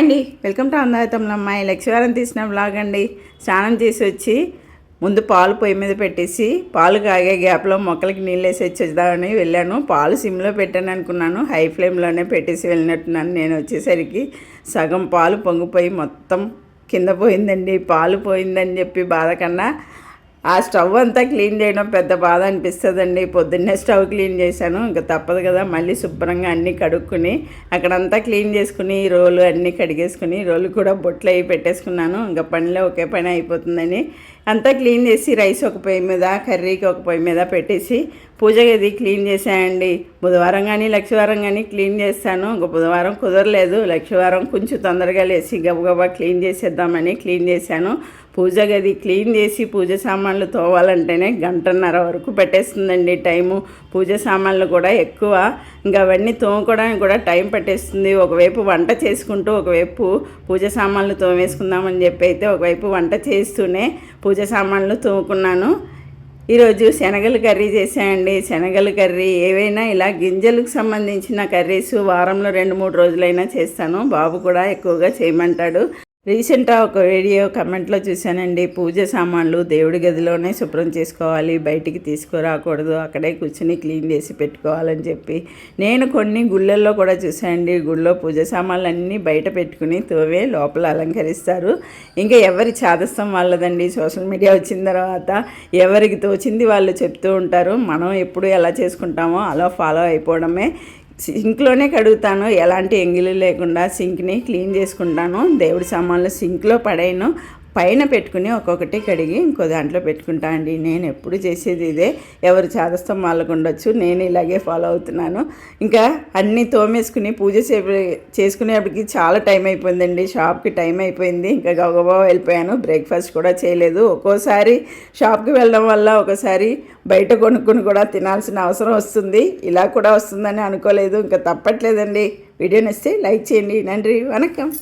అండి. Welcome to అందాయతంలో అమ్మాయి లక్ష్మీవారం తీసిన బ్లాగ్ అండి. స్నానం చేసి వచ్చి ముందు పాలు పొయ్యి మీద పెట్టేసి పాలు కాగే గ్యాప్లో మొక్కలకి నీళ్ళు వేసి వచ్చేద్దామని వెళ్ళాను. పాలు సిమ్లో పెట్టాను అనుకున్నాను. హై ఫ్లేమ్లోనే పెట్టేసి వెళ్ళినట్టున్నాను నేను వచ్చేసరికి. సగం పాలు పొంగిపోయి మొత్తం కింద పోయిందండి. పాలు పోయిందని చెప్పి బాధ కన్నా ఆ స్టవ్ అంతా క్లీన్ చేయడం పెద్ద బాధ అనిపిస్తుందండి. పొద్దున్నే స్టవ్ క్లీన్ చేశాను. ఇంకా తప్పదు కదా మళ్ళీ శుభ్రంగా అన్నీ కడుక్కుని అక్కడంతా క్లీన్ చేసుకుని రోలు అన్నీ కడిగేసుకుని రోలు కూడా బొట్లు అవి పెట్టేసుకున్నాను. ఇంకా పనిలో ఒకే పని అయిపోతుందని అంతా క్లీన్ చేసి రైస్ ఒక పొయ్యి మీద కర్రీకి ఒక పొయ్యి మీద పెట్టేసి పూజ గది క్లీన్ చేశానండి బుధవారం కానీ లక్షవారం కానీ క్లీన్ చేస్తాను. ఇంక బుధవారం కుదరలేదు. లక్షవారం కొంచెం తొందరగా లేచి గబగబా క్లీన్ చేసేద్దామని క్లీన్ చేశాను. పూజ గది క్లీన్ చేసి పూజ సామాన్లు తోవాలంటేనే గంటన్నర వరకు పెట్టేస్తుందండి టైము. పూజ సామాన్లు కూడా ఎక్కువ. ఇంకా అవన్నీ తోముకోవడానికి కూడా టైం పట్టేస్తుంది. ఒకవైపు వంట చేసుకుంటూ ఒకవైపు పూజ సామాన్లు తోమేసుకుందామని చెప్పి అయితే ఒకవైపు వంట చేస్తూనే పూజ సామాన్లు తోముకున్నాను. ఈరోజు శనగలు కర్రీ చేసాయండి శనగలు కర్రీ ఏవైనా ఇలా గింజలకు సంబంధించిన కర్రీస్ వారంలో రెండు మూడు రోజులైనా చేస్తాను. బాబు కూడా ఎక్కువగా చేయమంటాడు. రీసెంట్గా ఒక వీడియో కమెంట్లో చూశానండి. పూజ సామాన్లు దేవుడి గదిలోనే శుభ్రం చేసుకోవాలి బయటికి తీసుకురాకూడదు అక్కడే కూర్చుని క్లీన్ చేసి పెట్టుకోవాలని చెప్పి. నేను కొన్ని గుళ్ళల్లో కూడా చూశానండి. గుళ్ళో పూజ సామాన్లు అన్నీ బయట పెట్టుకుని తోవే లోపల అలంకరిస్తారు. ఇంకా ఎవరి చాదస్తం వాళ్ళదండి. సోషల్ మీడియా వచ్చిన తర్వాత ఎవరికి తోచింది వాళ్ళు చెప్తూ ఉంటారు. మనం ఎప్పుడు ఎలా చేసుకుంటామో అలా ఫాలో అయిపోవడమే సింక్లోనే కడుగుతాను. ఎలాంటి ఎంగిలి లేకుండా సింక్ని క్లీన్ చేసుకుంటాను. దేవుడి సామాన్లు సింక్లో పడేయను. పైన పెట్టుకుని ఒక్కొక్కటి కడిగి ఇంకో దాంట్లో పెట్టుకుంటా అండి. నేను ఎప్పుడు చేసేది ఇదే. ఎవరు చాదస్తం వాళ్ళకు ఉండొచ్చు. నేను ఇలాగే ఫాలో అవుతున్నాను. ఇంకా అన్నీ తోమేసుకుని పూజ చేసుకునేప్పటికి చాలా టైం అయిపోయిందండి. షాప్కి టైం అయిపోయింది. ఇంకా గబగబా వెళ్ళిపోయాను. బ్రేక్ఫాస్ట్ కూడా చేయలేదు. ఒక్కోసారి షాప్కి వెళ్ళడం వల్ల ఒకసారి బయట కొనుక్కుని కూడా తినాల్సిన అవసరం వస్తుంది. ఇలా కూడా వస్తుందని అనుకోలేదు. ఇంకా తప్పట్లేదండి. వీడియో నచ్చితే లైక్ చేయండి. నండి వనకం.